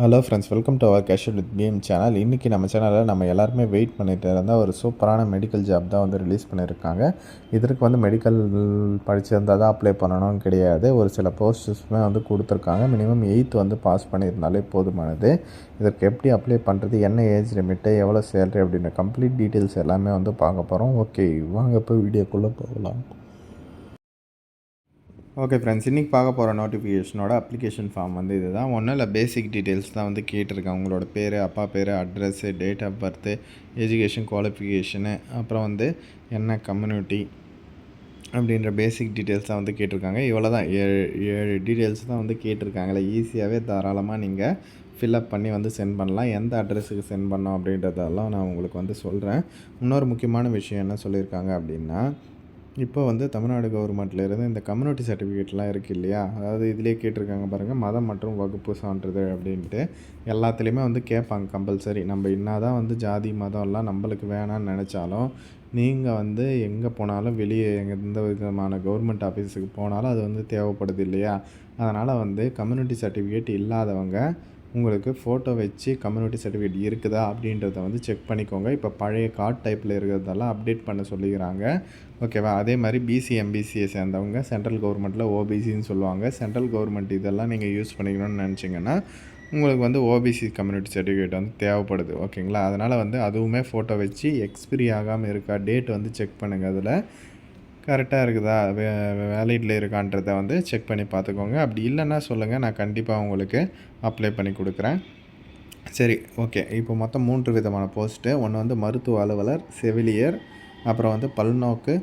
Hello friends welcome to our casual with PM channel இன்றைக்கி நம்ம சேனலில் நம்ம எல்லாருமே வெயிட் பண்ணிட்டு இருந்தால் ஒரு சூப்பரான மெடிக்கல் ஜாப் தான் வந்து ரிலீஸ் பண்ணியிருக்காங்க இதற்கு வந்து மெடிக்கல் படிச்சிருந்தால் தான் அப்ளை பண்ணணும்னு கிடையாது. ஒரு சில போஸ்டர்ஸுமே வந்து கொடுத்துருக்காங்க. மினிமம் எயித் வந்து பாஸ் பண்ணியிருந்தாலே போதுமானது. இதற்கு எப்படி அப்ளை பண்ணுறது என்ன ஏஜ் லிமிட்டு எவ்வளோ சேலரி அப்படின்ற கம்ப்ளீட் டீட்டெயில்ஸ் எல்லாமே வந்து பார்க்க போகிறோம் ஓகே வாங்க இப்போ வீடியோக்குள்ளே போகலாம். ஓகே ஃப்ரெண்ட்ஸ் இன்றைக்கி பார்க்க போகிற நோட்டிஃபிகேஷனோட அப்ளிகேஷன் ஃபார்ம் வந்து இது தான் ஒன்றும் இல்லை பேசிக் டீட்டெயில்ஸ் தான் வந்து கேட்டிருக்கேன். உங்களோட பேர் அப்பா பேர் address date of birth education qualification அப்புறம் வந்து என்ன கம்யூனிட்டி அப்படின்ற பேசிக் டீட்டெயில்ஸ் தான் வந்து கேட்டிருக்காங்க. இவ்வளோ தான் ஏழு ஏழு டீட்டெயில்ஸ் தான் வந்து கேட்டிருக்காங்களே. ஈஸியாகவே தாராளமாக நீங்கள் ஃபில்அப் பண்ணி வந்து சென்ட் பண்ணலாம். எந்த அட்ரஸுக்கு சென்ட் பண்ணோம் அப்படின்றதெல்லாம் நான் உங்களுக்கு வந்து சொல்கிறேன் இன்னொரு முக்கியமான விஷயம் என்ன சொல்லியிருக்காங்க அப்படின்னா இப்போ வந்து தமிழ்நாடு கவர்மெண்ட்லேருந்து இந்த கம்யூனிட்டி சர்டிஃபிகேட்லாம் இருக்குது இல்லையா? அதாவது இதிலே கேட்டிருக்காங்க பாருங்கள் மதம் மற்றும் வகுப்பு சான்றிதழ் அப்படின்ட்டு. எல்லாத்துலேயுமே வந்து கேட்பாங்க கம்பல்சரி நம்ம என்ன தான் வந்து ஜாதி மதம்லாம் நம்மளுக்கு வேணான்னு நினச்சாலும் நீங்கள் வந்து எங்கே போனாலும் வெளியே எந்த விதமான கவர்மெண்ட் ஆஃபீஸுக்கு போனாலும் அது வந்து தேவைப்படுது இல்லையா? அதனால் வந்து கம்யூனிட்டி சர்டிஃபிகேட் இல்லாதவங்க உங்களுக்கு ஃபோட்டோ வச்சு கம்யூனிட்டி சர்டிஃபிகேட் இருக்குதா அப்படின்றத வந்து செக் பண்ணிக்கோங்க. இப்போ பழைய கார்ட் டைப்பில் இருக்கிறதெல்லாம் அப்டேட் பண்ண சொல்லிக்கிறாங்க. ஓகேவா அதே மாதிரி பிசி எம்பிசியை சேர்ந்தவங்க சென்ட்ரல் கவர்மெண்ட்டில் ஓபிசின்னு சொல்லுவாங்க. சென்ட்ரல் கவர்மெண்ட் இதெல்லாம் நீங்கள் யூஸ் பண்ணிக்கணும்னு நினச்சிங்கன்னா உங்களுக்கு வந்து ஓபிசி கம்யூனிட்டி சர்டிஃபிகேட் வந்து தேவைப்படுது. ஓகேங்களா அதனால் வந்து அதுவுமே ஃபோட்டோ வச்சு எக்ஸ்பிரி ஆகாமல் இருக்கா டேட் வந்து செக் பண்ணுங்கள் அதில். கரெக்டாக இருக்குதா? வே வேலிடில் இருக்கான்றத வந்து செக் பண்ணி பார்த்துக்கோங்க. அப்படி இல்லைன்னா சொல்லுங்கள் நான் கண்டிப்பாக உங்களுக்கு அப்ளை பண்ணி கொடுக்குறேன். சரி ஓகே. இப்போ மொத்தம் மூன்று விதமான போஸ்ட்டு ஒன்று வந்து மருத்துவ அலுவலர் செவிலியர் அப்புறம் வந்து பல்நோக்கு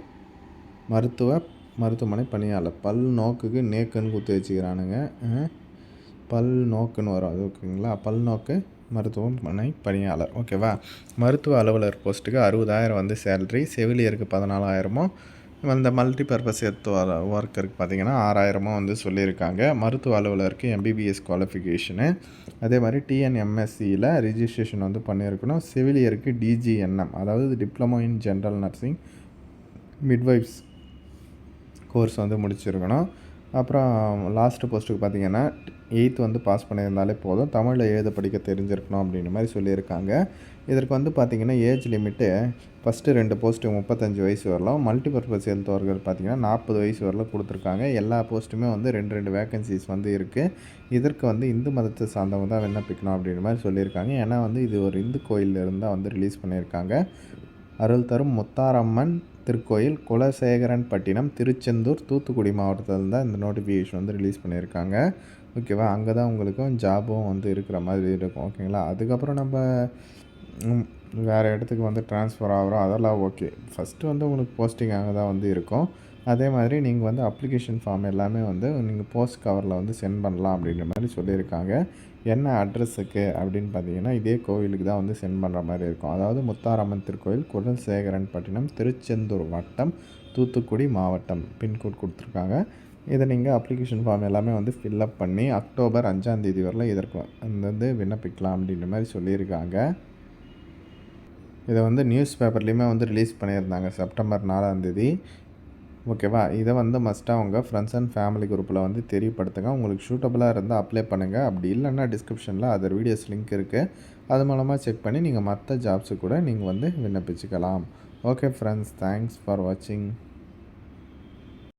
மருத்துவ மருத்துவமனை பணியாளர். பல் நோக்குக்கு நேக்குன்னு குத்து வச்சுக்கிறானுங்க. பல் நோக்குன்னு வரும். அது ஓகேங்களா? பல் நோக்கு மருத்துவமனை பணியாளர். ஓகேவா? மருத்துவ அலுவலர் போஸ்ட்டுக்கு அறுபதாயிரம் வந்து சேலரி செவிலியருக்கு பதினாலாயிரமோ? இந்த மல்டி பர்பஸ் எர்த் ஒர்க்கருக்கு பார்த்திங்கன்னா ஆறாயிரமும் வந்து சொல்லியிருக்காங்க. மருத்துவ அலுவலருக்கு எம்பிபிஎஸ் குவாலிஃபிகேஷனு அதே மாதிரி டிஎன்எம்எஸ்சியில் ரிஜிஸ்ட்ரேஷன் வந்து பண்ணியிருக்கணும். சிவிலியருக்கு டிஜிஎன்எம் அதாவது diploma in general nursing midwives course வந்து முடிச்சிருக்கணும். அப்புறம் லாஸ்ட்டு போஸ்ட்டுக்கு பார்த்தீங்கன்னா எயித்து வந்து பாஸ் பண்ணியிருந்தாலே போதும். தமிழில் எழுத படிக்க தெரிஞ்சிருக்கணும் அப்படின்ற மாதிரி சொல்லியிருக்காங்க. இதற்கு வந்து பார்த்திங்கன்னா ஏஜ் லிமிட்டு ஃபஸ்ட்டு ரெண்டு போஸ்ட்டு முப்பத்தஞ்சு வயசு வரலாம். மல்டிபர்பஸ் எழுத்தவர்கள் ஹெல்த் ஒர்க்கர் பார்த்திங்கன்னா நாற்பது வயசு வரலாம் கொடுத்துருக்காங்க. எல்லா போஸ்ட்டுமே வந்து ரெண்டு ரெண்டு வேக்கன்சிஸ் வந்து இருக்குது இதற்கு வந்து இந்து மதத்தை சார்ந்தவங்க தான் விண்ணப்பிக்கணும் அப்படின்ற மாதிரி சொல்லியிருக்காங்க. ஏன்னா வந்து இது ஒரு இந்து கோயிலில் வந்து ரிலீஸ் பண்ணியிருக்காங்க. அருள் தரும் முத்தாரம்மன் திருக்கோயில் குலசேகரன் பட்டினம் திருச்செந்தூர் தூத்துக்குடி மாவட்டத்தில் தான் இந்த நோட்டிஃபிகேஷன் வந்து ரிலீஸ் பண்ணியிருக்காங்க. ஓகேவா அங்கே தான் உங்களுக்கும் ஜாபும் வந்து இருக்கிற மாதிரி இருக்கும். ஓகேங்களா அதுக்கப்புறம் நம்ம வேறு இடத்துக்கு வந்து ட்ரான்ஸ்ஃபர் ஆகிறோம். அதெல்லாம் ஓகே ஃபஸ்ட்டு வந்து உங்களுக்கு போஸ்டிங் அங்கே தான் வந்து இருக்கும். அதே மாதிரி நீங்கள் வந்து அப்ளிகேஷன் ஃபார்ம் எல்லாமே வந்து நீங்கள் போஸ்ட் கவரில் வந்து சென்ட் பண்ணலாம் அப்படின்ற மாதிரி சொல்லியிருக்காங்க. என்ன அட்ரஸுக்கு அப்படின்னு பார்த்தீங்கன்னா இதே கோவிலுக்கு தான் வந்து சென்ட் பண்ணுற மாதிரி இருக்கும். அதாவது முத்தாரம்மன் திருக்கோயில் குடல்சேகரன் பட்டினம் திருச்செந்தூர் வட்டம் தூத்துக்குடி மாவட்டம் பின்கோட் கொடுத்துருக்காங்க. இதை நீங்கள் அப்ளிகேஷன் ஃபார்ம் எல்லாமே வந்து ஃபில்லப் பண்ணி அக்டோபர் அஞ்சாந்தேதி வரல இதற்கு வந்து விண்ணப்பிக்கலாம் அப்படின்ற மாதிரி சொல்லியிருக்காங்க. இதை வந்து நியூஸ் பேப்பர்லேயுமே வந்து ரிலீஸ் பண்ணியிருந்தாங்க செப்டம்பர் நாலாந்தேதி ஓகேவா? இதை வந்து மஸ்ட்டாக உங்கள் ஃப்ரெண்ட்ஸ் அண்ட் ஃபேமிலி குரூப்பில் வந்து தெரியப்படுத்துங்க. உங்களுக்கு சூட்டபுளாக இருந்தால் அப்ளை பண்ணுங்கள் அப்படி இல்லைன்னா டிஸ்கிரிப்ஷனில் அதர் வீடியோஸ் லிங்க் இருக்குது அது மூலமாக செக் பண்ணி நீங்கள் மற்ற ஜாப்ஸு கூட நீங்கள் வந்து விண்ணப்பிச்சுக்கலாம். ஓகே ஃப்ரெண்ட்ஸ் தேங்க்ஸ் ஃபார் வாட்சிங்